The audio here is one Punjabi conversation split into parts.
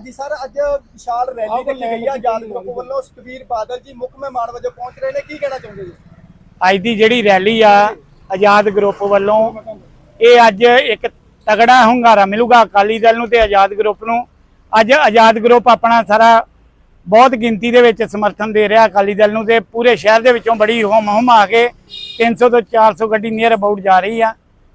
ਹਾਂਜੀ ਸਰ ਅੱਜ ਵਿਸ਼ਾਲ ਰੈਲੀ ਕੱਢੀ ਗਈ ਆ ਆਜ਼ਾਦ ਗਰੁੱਪ ਵੱਲੋਂ। ਸੁਖਬੀਰ ਬਾਦਲ ਜੀ ਮੁੱਖ ਮਹਿਮਾਨ ਵਜੋਂ ਪਹੁੰਚ ਰਹੇ ਨੇ ਕੀ ਕਹਿਣਾ ਚਾਹੁੰਦੇ ਜੀ? ਅੱਜ ਦੀ ਜਿਹੜੀ ਰੈਲੀ ਆ ਆਜ਼ਾਦ ਗਰੁੱਪ ਵੱਲੋਂ ਇਹ ਅੱਜ ਇੱਕ ਤਗੜਾ ਹੁੰਗਾਰਾ ਮਿਲੂਗਾ ਅਕਾਲੀ ਦਲ ਨੂੰ ਤੇ ਆਜ਼ਾਦ ਗਰੁੱਪ ਨੂੰ। ਅੱਜ ਆਜ਼ਾਦ ਗਰੁੱਪ ਆਪਣਾ ਸਾਰਾ ਬਹੁਤ ਗਿਣਤੀ ਦੇ ਵਿੱਚ ਸਮਰਥਨ ਦੇ ਰਿਹਾ ਅਕਾਲੀ ਦਲ ਨੂੰ ਤੇ ਪੂਰੇ ਸ਼ਹਿਰ ਦੇ ਵਿੱਚੋਂ ਬੜੀ ਹੋਮ ਹਮ ਆ ਕੇ 300 ਤੋਂ 400 ਗੱਡੀ ਨੀਅਰ ਅਬਾਊਟ ਜਾ ਰਹੀ ਆ।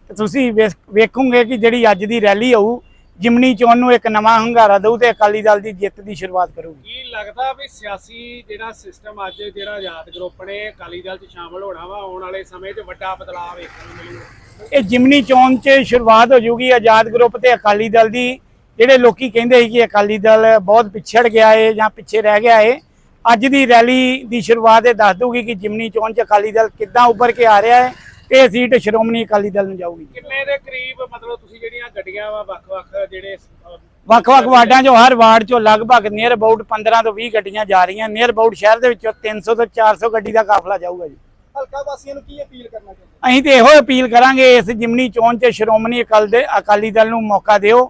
ਤੇ ਤੁਸੀਂ ਵੇਖ- ਵੇਖੋਗੇ ਕਿ ਜਿਹੜੀ ਅੱਜ ਦੀ ਰੈਲੀ ਹੋਊ ਜਿਮਨੀ ਚੋਣ ਨੂੰ ਇੱਕ ਨਵਾਂ ਹੁੰਗਾਰਾ ਦਊ ਤੇ ਅਕਾਲੀ ਦਲ ਦੀ ਜਿੱਤ ਦੀ ਸ਼ੁਰੂਆਤ ਕਰੂਗੀ। ਕੀ ਲੱਗਦਾ ਵੀ ਸਿਆਸੀ ਜਿਹੜਾ ਸਿਸਟਮ ਅੱਜ ਜਿਹੜਾ ਆਜ਼ਾਦ ਗਰੁੱਪ ਨੇ ਅਕਾਲੀ ਦਲ 'ਚ ਸ਼ਾਮਲ ਹੋਣਾ ਵਾ ਆਉਣ ਵਾਲੇ ਸਮੇਂ 'ਚ ਵੱਡਾ ਬਦਲਾਅ ਵੇਖਣ ਨੂੰ ਮਿਲੂਗਾ? ਇਹ ਜਿਮਨੀ ਚੋਣ 'ਚ ਸ਼ੁਰੂਆਤ ਹੋ ਜੂਗੀ ਆਜ਼ਾਦ ਗਰੁੱਪ ਤੇ ਅਕਾਲੀ ਦਲ ਦੀ ਜਿਹੜੇ ਲੋਕੀ ਕਹਿੰਦੇ ਸੀ ਕਿ ਅਕਾਲੀ ਦਲ ਬਹੁਤ ਪਿਛੜ ਗਿਆ ਏ ਜਾਂ ਪਿੱਛੇ ਰਹਿ ਗਿਆ ਏ ਅੱਜ ਦੀ ਰੈਲੀ ਦੀ ਸ਼ੁਰੂਆਤ ਇਹ ਦੱਸ ਦੂਗੀ ਕਿ ਜਿਮਨੀ ਚੋਣ 'ਚ ਅਕਾਲੀ ਦਲ ਕਿੱਦਾਂ ਉੱਭਰ ਕੇ ਆ ਰਿਹਾ ਹੈ ਇਹ ਸੀਟ ਸ਼੍ਰੋਮਣੀ ਅਕਾਲੀ ਦਲ ਨੂੰ ਜਾਊਗੀ। ਕਿੰਨੇ ਦੇ ਕਰੀਬ ਮਤਲਬ ਤੁਸੀਂ ਜਿਹੜੀਆਂ ਗੱਡੀਆਂ ਵਾ ਵੱਖ-ਵੱਖ ਜਿਹੜੇ ਵੱਖ-ਵੱਖ ਵਾਰਡਾਂ 'ਚੋਂ ਹਰ ਵਾਰਡ 'ਚੋਂ ਲਗਭਗ ਨੀਅਰ ਅਬਾਊਟ 15 ਤੋਂ 20 ਗੱਡੀਆਂ ਜਾ ਰਹੀਆਂ। ਨੀਅਰ ਅਬਾਊਟ ਸ਼ਹਿਰ ਦੇ ਵਿੱਚੋਂ 300 ਤੋਂ 400 ਗੱਡੀ ਦਾ ਕਾਫਲਾ ਜਾਊਗਾ ਜੀ। ਹਲਕਾ ਵਾਸੀਆਂ ਨੂੰ ਕੀ ਅਪੀਲ ਕਰਨਾ ਚਾਹੁੰਦੇ ਅਸੀਂ ਤੇ ਇਹੋ ਅਪੀਲ ਕਰਾਂਗੇ ਇਸ ਜਿਮਨੀ ਚੋਣ 'ਚ ਸ਼੍ਰੋਮਣੀ ਅਕਾਲੀ ਦੇ ਅਕਾਲੀ ਦਲ ਨੂੰ ਮੌਕਾ ਦਿਓ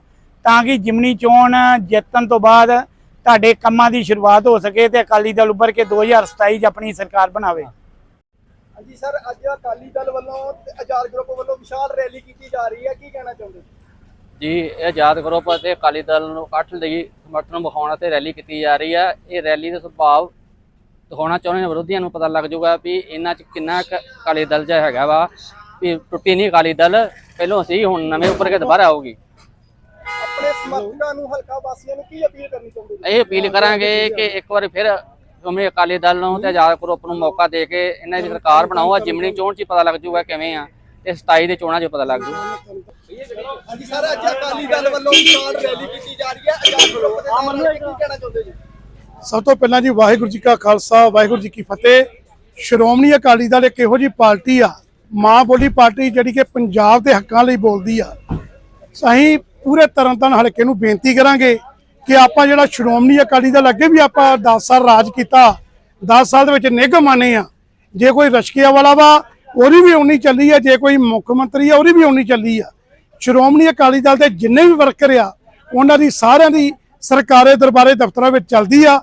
ਤਾਂ ਕਿ ਜਿਮਨੀ ਚੋਣ ਜਿੱਤਣ ਤੋਂ ਬਾਅਦ ਤੁਹਾਡੇ ਕੰਮਾਂ ਦੀ ਸ਼ੁਰੂਆਤ ਹੋ ਸਕੇ ਤੇ ਅਕਾਲੀ ਦਲ ਉੱਭਰ ਕੇ 2027 'ਚ ਆਪਣੀ ਸਰਕਾਰ ਬਣਾਵੇ। ਹਾਂਜੀ ਸਰ ਅੱਜ ਅਕਾਲੀ ਦਲ ਵੱਲੋਂ ਤੇ ਆਜ਼ਾਦ ਗਰੁੱਪ ਵੱਲੋਂ ਵਿਸ਼ਾਲ ਰੈਲੀ ਕੀਤੀ ਜਾ ਰਹੀ ਹੈ ਕੀ ਕਹਿਣਾ ਚਾਹੁੰਦੇ ਜੀ ਜੀ ਇਹ ਆਜ਼ਾਦ ਗਰੁੱਪ ਅਤੇ ਅਕਾਲੀ ਦਲ ਨੂੰ ਇਕੱਠ ਲਈ ਸਮਰਥਨ ਵਿਖਾਉਣ ਤੇ ਰੈਲੀ ਕੀਤੀ ਜਾ ਰਹੀ ਹੈ। ਇਹ ਰੈਲੀ ਦਾ ਸੁਭਾਅ ਦਿਖਾਉਣਾ ਚਾਹੁੰਦੇ ਨੇ ਵਿਰੋਧੀਆਂ ਨੂੰ ਪਤਾ ਲੱਗ ਜਾਊਗਾ ਵੀ ਇਹਨਾਂ 'ਚ ਕਿੰਨਾ ਅਕਾਲੀ ਦਲ ਜਿਹਾ ਹੈਗਾ ਵਾ ਵੀ ਟੁੱਟੀ ਨਹੀਂ ਅਕਾਲੀ ਦਲ ਪਹਿਲੋਂ ਸੀ ਹੁਣ ਨਵੇਂ ਉੱਪਰ ਕੇ ਦੁਬਾਰਾ ਆਊਗੀ। ਆਪਣੇ ਸਮਰਥਕਾਂ ਨੂੰ ਹਲਕਾ ਵਾਸੀਆਂ ਨੂੰ ਕੀ ਅਪੀਲ ਕਰਨੀ ਚਾਹੁੰਦੇ ਜੀ ਇਹ ਅਪੀਲ ਕਰਾਂਗੇ ਕਿ ਇੱਕ ਵਾਰੀ ਫਿਰ ਉਵੇਂ ਅਕਾਲੀ ਦਲ ਨੂੰ ਤੇ ਆਜ਼ਾਦ ਗਰੁੱਪ ਨੂੰ ਮੌਕਾ ਦੇ ਕੇ ਇਹਨਾਂ ਦੀ ਸਰਕਾਰ ਬਣਾਓ। ਆ ਜਿਮਣੀ ਚੋਣ 'ਚ ਹੀ ਪਤਾ ਲੱਗ ਜਾਊਗਾ ਕਿਵੇਂ ਆ। ਤੇ 27 ਦੇ ਚੋਣਾਂ 'ਚ ਪਤਾ ਲੱਗ ਜਾਊਗਾ ਹਾਂਜੀ ਸਰ ਅੱਜ ਅਕਾਲੀ ਦਲ ਵੱਲੋਂ ਵਿਸ਼ਾਲ ਰੈਲੀ ਕੀਤੀ ਜਾ ਰਹੀ ਹੈ। ਆਜ਼ਾਦ ਗਰੁੱਪ ਦੇ ਨਾਮ ਨਾਲ ਕੀ ਕਹਿਣਾ ਚਾਹੁੰਦੇ ਜੀ? ਸਭ ਤੋਂ ਪਹਿਲਾਂ ਜੀ ਵਾਹਿਗੁਰੂ ਜੀ ਕਾ ਖਾਲਸਾ ਵਾਹਿਗੁਰੂ ਜੀ ਕੀ ਫਤਿਹ। ਸ਼੍ਰੋਮਣੀ ਅਕਾਲੀ ਦਲ ਇੱਕ ਇਹੋ ਜੀ ਪਾਰਟੀ ਆ ਮਾਂ ਬੋਲੀ ਪਾਰਟੀ ਜਿਹੜੀ ਕਿ ਪੰਜਾਬ ਦੇ ਹੱਕਾਂ ਲਈ ਬੋਲਦੀ ਆ। ਅਸੀਂ ਪੂਰੇ ਤਰਨਤਾਰਨ ਹਲਕੇ ਨੂੰ ਬੇਨਤੀ ਕਰਾਂਗੇ ਕਿ ਆਪਾਂ ਜਿਹੜਾ ਸ਼੍ਰੋਮਣੀ ਅਕਾਲੀ ਦਲ ਅੱਗੇ ਵੀ ਆਪਾਂ 10 ਸਾਲ ਰਾਜ ਕੀਤਾ 10 ਸਾਲ ਦੇ ਵਿੱਚ ਨਿੱਘ ਮਾਨੇ ਆ। ਜੇ ਕੋਈ ਰਸ਼ਕੀਆ ਵਾਲਾ ਵਾ, ਉਹਦੀ ਵੀ ਉਨੀ ਚੱਲੀ ਆ। ਜੇ ਕੋਈ ਮੁੱਖ ਮੰਤਰੀ ਆ, ਉਹਦੀ ਵੀ ਉਨੀ ਚੱਲੀ ਆ। ਸ਼੍ਰੋਮਣੀ ਅਕਾਲੀ ਦਲ ਦੇ ਜਿੰਨੇ ਵੀ ਵਰਕਰ ਆ, ਉਹਨਾਂ ਦੀ ਸਾਰਿਆਂ ਦੀ ਸਰਕਾਰੇ ਦਰਬਾਰੇ ਦਫ਼ਤਰਾਂ ਵਿੱਚ ਚੱਲਦੀ ਆ।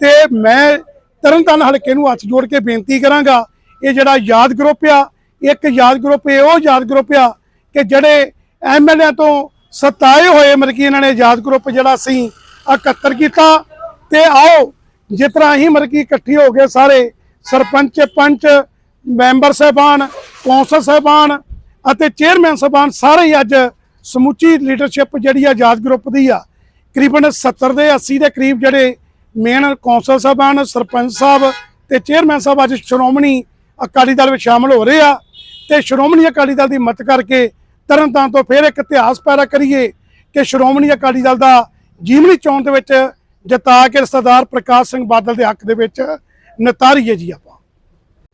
ਤੇ ਮੈਂ ਤਰਨਤਾਰਨ ਹਲਕੇ ਨੂੰ ਹੱਥ ਜੋੜ ਕੇ ਬੇਨਤੀ ਕਰਾਂਗਾ, ਇਹ ਜਿਹੜਾ ਯਾਦ ਗਰੁੱਪ ਆ, ਇੱਕ ਯਾਦ ਗਰੁੱਪ, ਇਹ ਉਹ ਯਾਦ ਗਰੁੱਪ ਆ ਕਿ ਜਿਹੜੇ ਐਮਐਲਏ ਤੋਂ ਸਤਾਏ ਹੋਏ ਮਤਲਬ ਕਿ ਇਹਨਾਂ ਨੇ ਯਾਦ ਗਰੁੱਪ ਜਿਹੜਾ ਅਸੀਂ ਇਕੱਤਰ ਕੀਤਾ ਤੇ ਆਓ, ਜਿਸ ਤਰ੍ਹਾਂ ਅਸੀਂ ਮਤਲਬ ਕਿ ਇਕੱਠੇ ਹੋ ਗਏ ਸਾਰੇ, ਸਰਪੰਚ, ਪੰਚ, ਮੈਂਬਰ ਸਾਹਿਬਾਨ, ਕੌਂਸਲ ਸਾਹਿਬਾਨ ਅਤੇ ਚੇਅਰਮੈਨ ਸਾਹਿਬਾਨ ਸਾਰੇ ਹੀ ਅੱਜ ਸਮੁੱਚੀ ਲੀਡਰਸ਼ਿਪ ਜਿਹੜੀ ਆ ਯਾਦ ਗਰੁੱਪ ਦੀ ਆ। ਕਰੀਬਨ 70 ਦੇ 80 ਦੇ ਕਰੀਬ ਜਿਹੜੇ ਮੇਨ ਕੌਂਸਲ ਸਾਹਿਬਾਨ, ਸਰਪੰਚ ਸਾਹਿਬ ਤੇ ਚੇਅਰਮੈਨ ਸਾਹਿਬ ਅੱਜ ਸ਼੍ਰੋਮਣੀ ਅਕਾਲੀ ਦਲ ਵਿੱਚ ਸ਼ਾਮਲ ਹੋ ਰਹੇ ਆ ਤੇ ਸ਼੍ਰੋਮਣੀ ਅਕਾਲੀ ਦਲ ਦੀ ਮਦਦ ਕਰਕੇ ਤਰਨਤਾਰਨ ਤੋਂ ਫਿਰ ਇੱਕ ਇਤਿਹਾਸ ਪੈਦਾ ਕਰੀਏ ਕਿ ਸ਼੍ਰੋਮਣੀ ਅਕਾਲੀ ਦਲ ਦਾ ਜੀਵਨੀ ਚੋਣ ਦੇ ਵਿੱਚ ਜਿਤਾ ਕੇ ਸਰਦਾਰ ਪ੍ਰਕਾਸ਼ ਸਿੰਘ ਬਾਦਲ ਦੇ ਹੱਕ ਦੇ ਵਿੱਚ ਨਤਾਰੀਏ ਜੀ ਆਪਾਂ।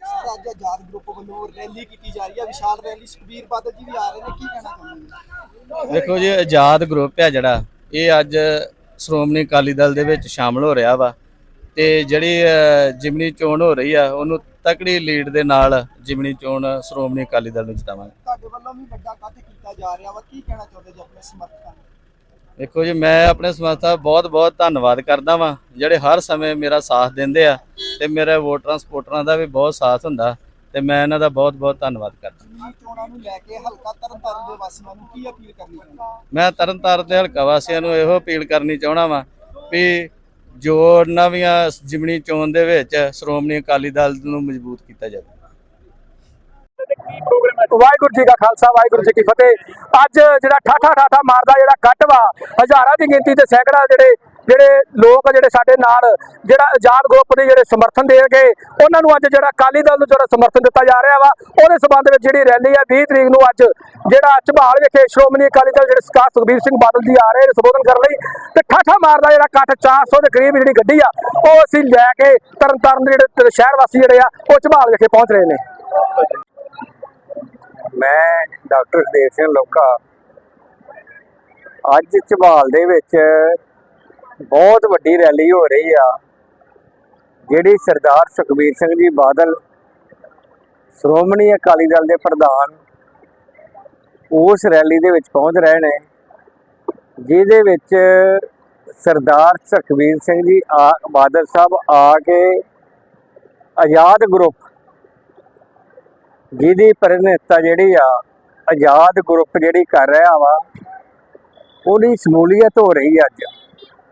ਸਰ ਅੱਜ ਆਜ਼ਾਦ ਗਰੁੱਪ ਵੱਲੋਂ ਰੈਲੀ ਕੀਤੀ ਜਾ ਰਹੀ ਹੈ। ਵਿਸ਼ਾਲ ਰੈਲੀ ਸੁਖਬੀਰ ਬਾਦਲ ਜੀ ਵੀ ਆ ਰਹੇ ਨੇ। ਕੀ ਕਹਿਣਾ ਚਾਹੁੰਦੇ ਜੀ ਦੇਖੋ ਜੀ ਆਜ਼ਾਦ ਗਰੁੱਪ ਹੈ ਜਿਹੜਾ। ਇਹ ਅੱਜ ਸ਼੍ਰੋਮਣੀ ਅਕਾਲੀ ਦਲ ਦੇ ਵਿੱਚ ਸ਼ਾਮਲ ਹੋ ਰਿਹਾ ਵਾ। ਤੇ ਜਿਹੜੀ ਜਿਮਨੀ ਚੋਣ ਹੋ ਰਹੀ ਆ ਉਹਨੂੰ ਤਕੜੀ ਲੀਡ ਦੇ ਨਾਲ ਜਿਮਨੀ ਚੋਣ ਸ਼੍ਰੋਮਣੀ ਅਕਾਲੀ ਦਲ ਨੂੰ ਜਿਤਾਵਾਂਗੇ। ਤੁਹਾਡੇ ਵੱਲੋਂ ਵੀ ਵੱਡਾ ਕੱਟ ਕੀਤਾ ਜਾ ਰਿਹਾ ਵਾ। ਕੀ ਕਹਿਣਾ ਚਾਹੁੰਦੇ ਜੀ ਆਪਣੇ ਸਮਰਥਕਾਂ ਨੂੰ? ਦੇਖੋ ਜੀ ਮੈਂ ਆਪਣੇ ਦਾ ਬਹੁਤ ਬਹੁਤ ਧੰਨਵਾਦ ਕਰਦਾ ਵਾਂ ਜਿਹੜੇ ਹਰ ਸਮੇਂ ਮੇਰਾ ਸਾਥ ਦਿੰਦੇ ਆ ਤੇ ਮੇਰੇ ਵੋਟਰਾਂ ਸਪੋਰਟਰਾਂ ਦਾ ਵੀ ਬਹੁਤ ਸਾਥ ਹੁੰਦਾ ਤੇ ਮੈਂ ਇਹਨਾਂ ਦਾ ਬਹੁਤ ਬਹੁਤ ਧੰਨਵਾਦ ਕਰਦਾ। ਚੋਣਾਂ ਨੂੰ ਲੈ ਕੇ ਹਲਕਾ ਤਰਨਤਾਰਨ ਦੇ ਵਾਸੀਆਂ ਨੂੰ ਕੀ ਅਪੀਲ ਕਰਨੀ ਚਾਹੁੰਦੇ? ਮੈਂ ਤਰਨਤਾਰਨ ਦੇ ਹਲਕਾ ਵਾਸੀਆਂ ਨੂੰ ਇਹੋ ਅਪੀਲ ਕਰਨੀ ਚਾਹਣਾ ਵਾਂ ਵੀ ਜੋ ਨਵੀਆਂ ਜਿਮਣੀ ਚੋਣ ਦੇ ਵਿੱਚ ਸ਼੍ਰੋਮਣੀ ਅਕਾਲੀ ਦਲ ਨੂੰ ਮਜ਼ਬੂਤ ਕੀਤਾ ਜਾਵੇ। ਵਾਹਿਗੁਰੂ ਜੀ ਕਾ ਖਾਲਸਾ, ਵਾਹਿਗੁਰੂ ਜੀ ਕੀ ਫਤਿਹ। ਅੱਜ ਜਿਹੜਾ ਠਾਠਾ ਠਾਠਾ ਮਾਰਦਾ, ਜਿਹੜਾ ਕੱਟ ਵਾ, ਹਜ਼ਾਰਾਂ ਦੀ ਗਿਣਤੀ ਤੇ ਸੈਂਕੜਾ ਜਿਹੜੇ ਜਿਹੜੇ ਲੋਕ ਜਿਹੜੇ ਸਾਡੇ ਨਾਲ, ਜਿਹੜਾ ਆਜ਼ਾਦ ਗਰੁੱਪ ਦੇ ਜਿਹੜੇ ਸਮਰਥਨ ਦੇਣਗੇ ਉਹਨਾਂ ਨੂੰ ਅੱਜ ਜਿਹੜਾ ਅਕਾਲੀ ਦਲ ਨੂੰ ਜਿਹੜਾ ਸਮਰਥਨ ਦਿੱਤਾ ਜਾ ਰਿਹਾ ਵਾ, ਉਹਦੇ ਸਬੰਧ ਵਿੱਚ ਜਿਹੜੀ ਰੈਲੀ ਆ 20 ਤਰੀਕ ਨੂੰ ਅੱਜ ਜਿਹੜਾ ਝਬਾਲ ਵਿਖੇ ਸ਼੍ਰੋਮਣੀ ਅਕਾਲੀ ਦਲ ਜਿਹੜੇ ਸਰਕਾਰ ਸੁਖਬੀਰ ਸਿੰਘ ਬਾਦਲ ਜੀ ਆ ਰਹੇ ਨੇ ਸੰਬੋਧਨ ਕਰਨ ਲਈ, ਤੇ ਠਾਠਾ ਮਾਰਦਾ ਜਿਹੜਾ ਕੱਟ 400 ਦੇ ਕਰੀਬ ਜਿਹੜੀ ਗੱਡੀ ਆ, ਉਹ ਅਸੀਂ ਲੈ ਕੇ ਤਰਨਤਾਰਨ ਦੇ ਜਿਹੜੇ ਸ਼ਹਿਰ ਵਾਸੀ ਜਿਹੜੇ ਆ, ਉਹ ਝਬਾਲ ਵਿਖੇ ਪਹੁੰਚ ਰਹੇ ਨੇ। ਮੈਂ ਡਾਕਟਰ ਹਰਦੇਵ ਸਿੰਘ ਲੋਕਾ ਅੱਜ ਝਬਾਲ ਦੇ ਵਿੱਚ ਬਹੁਤ ਵੱਡੀ ਰੈਲੀ ਹੋ ਰਹੀ ਆ, ਜਿਹੜੀ ਸਰਦਾਰ ਸੁਖਬੀਰ ਸਿੰਘ ਜੀ ਬਾਦਲ, ਸ਼੍ਰੋਮਣੀ ਅਕਾਲੀ ਦਲ ਦੇ ਪ੍ਰਧਾਨ ਉਸ ਰੈਲੀ ਦੇ ਵਿੱਚ ਪਹੁੰਚ ਰਹੇ ਨੇ, ਜਿਹਦੇ ਵਿੱਚ ਸਰਦਾਰ ਸੁਖਬੀਰ ਸਿੰਘ ਜੀ ਆ, ਬਾਦਲ ਸਾਹਿਬ ਆ ਕੇ ਆਜ਼ਾਦ ਗਰੁੱਪ ਜਿਹਦੀ ਪ੍ਰਤੀਨਿਧਤਾ ਜਿਹੜੀ ਆ, ਆਜ਼ਾਦ ਗਰੁੱਪ ਜਿਹੜੀ ਕਰ ਰਿਹਾ ਵਾ, ਉਹਦੀ ਸ਼ਮੂਲੀਅਤ ਹੋ ਰਹੀ ਅੱਜ।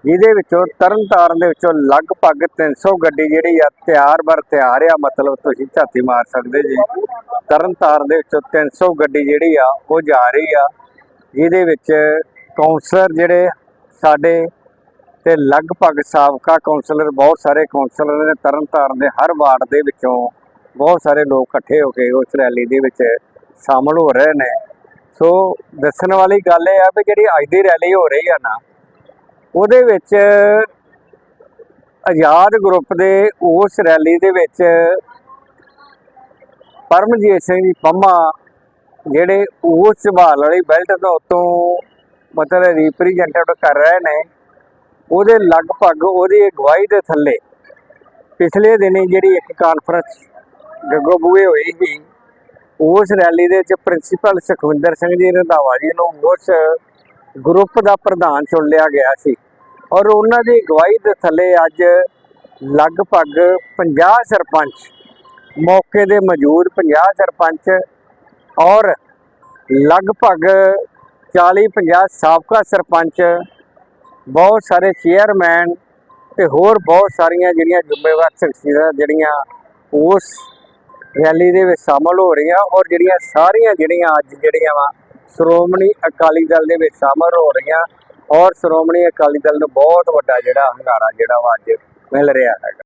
ਜਿਹਦੇ ਵਿੱਚੋਂ ਤਰਨਤਾਰਨ ਦੇ ਵਿੱਚੋਂ ਲਗਭਗ 300 ਗੱਡੀ ਜਿਹੜੀ ਆ, ਤਿਆਰ ਬਰ ਤਿਆਰ ਆ, ਮਤਲਬ ਤੁਸੀਂ ਝਾਤੀ ਮਾਰ ਸਕਦੇ ਜੀ। ਤਰਨਤਾਰਨ ਦੇ ਵਿੱਚੋਂ 300 ਗੱਡੀ ਜਿਹੜੀ ਆ, ਉਹ ਜਾ ਰਹੀ ਆ। ਜਿਹਦੇ ਵਿੱਚ ਕਾਉਂਸਲਰ ਜਿਹੜੇ ਸਾਡੇ ਤੇ ਲਗਭਗ ਸਾਬਕਾ ਕਾਉਂਸਲਰ ਬਹੁਤ ਸਾਰੇ ਕਾਉਂਸਲਰ ਨੇ ਤਰਨਤਾਰਨ ਦੇ ਹਰ ਵਾਰਡ ਦੇ ਵਿੱਚੋਂ ਬਹੁਤ ਸਾਰੇ ਲੋਕ ਇਕੱਠੇ ਹੋ ਕੇ ਉਸ ਰੈਲੀ ਦੇ ਵਿੱਚ ਸ਼ਾਮਲ ਹੋ ਰਹੇ ਨੇ। ਸੋ ਦੱਸਣ ਵਾਲੀ ਗੱਲ ਇਹ ਆ ਵੀ ਜਿਹੜੀ ਅੱਜ ਦੀ ਰੈਲੀ ਹੋ ਰਹੀ ਆ ਨਾ, ਉਹਦੇ ਵਿੱਚ ਆਜ਼ਾਦ ਗਰੁੱਪ ਦੇ ਉਸ ਰੈਲੀ ਦੇ ਵਿੱਚ ਪਰਮਜੀਤ ਸਿੰਘ ਜੀ ਪੰਮਾ, ਜਿਹੜੇ ਉਸ ਸੰਭਾਲ ਵਾਲੀ ਬੈਲਟ ਤੋਂ ਉੱਤੋਂ ਮਤਲਬ ਰਿਪਰੈਜ਼ੈਂਟੇਟਿਵ ਕਰ ਰਹੇ ਨੇ, ਉਹਦੇ ਲਗਭਗ ਉਹਦੀ ਅਗਵਾਈ ਦੇ ਥੱਲੇ ਪਿਛਲੇ ਦਿਨੀ ਜਿਹੜੀ ਇੱਕ ਕਾਨਫਰੰਸ ਗੱਗੋ ਬੂਏ ਹੋਈ ਸੀ। ਉਸ ਰੈਲੀ ਦੇ ਵਿੱਚ ਪ੍ਰਿੰਸੀਪਲ ਸੁਖਵਿੰਦਰ ਸਿੰਘ ਜੀ ਰੰਧਾਵਾ ਜੀ ਨੂੰ ਉਸ ਗਰੁੱਪ ਦਾ ਪ੍ਰਧਾਨ ਚੁਣ ਲਿਆ ਗਿਆ ਸੀ। ਔਰ ਉਹਨਾਂ ਦੀ ਅਗਵਾਈ ਦੇ ਥੱਲੇ ਅੱਜ ਲਗਭਗ 50 ਸਰਪੰਚ ਮੌਕੇ ਦੇ ਮੌਜੂਦ 50 ਸਰਪੰਚ ਔਰ ਲਗਭਗ 40 50 ਸਾਬਕਾ ਸਰਪੰਚ, ਬਹੁਤ ਸਾਰੇ ਚੇਅਰਮੈਨ ਤੇ ਹੋਰ ਬਹੁਤ ਸਾਰੀਆਂ ਜਿਹੜੀਆਂ ਜ਼ਿੰਮੇਵਾਰ ਸ਼ਖਸੀਅਤਾਂ ਜਿਹੜੀਆਂ ਉਸ ਰੈਲੀ ਦੇ ਵਿੱਚ ਸ਼ਾਮਲ ਹੋ ਰਹੀਆਂ ਔਰ ਜਿਹੜੀਆਂ ਸਾਰੀਆਂ ਜਿਹੜੀਆਂ ਅੱਜ ਜਿਹੜੀਆਂ ਵਾ, ਸ਼੍ਰੋਮਣੀ ਅਕਾਲੀ ਦਲ ਦੇ ਵਿੱਚ ਸ਼ਾਮਲ ਹੋ ਰਹੀਆਂ ਔਰ ਸ਼੍ਰੋਮਣੀ ਅਕਾਲੀ ਦਲ ਨੂੰ ਬਹੁਤ ਵੱਡਾ ਜਿਹੜਾ ਹੰਗਾਰਾ ਜਿਹੜਾ ਵਾ ਅੱਜ ਮਿਲ ਰਿਹਾ ਹੈਗਾ।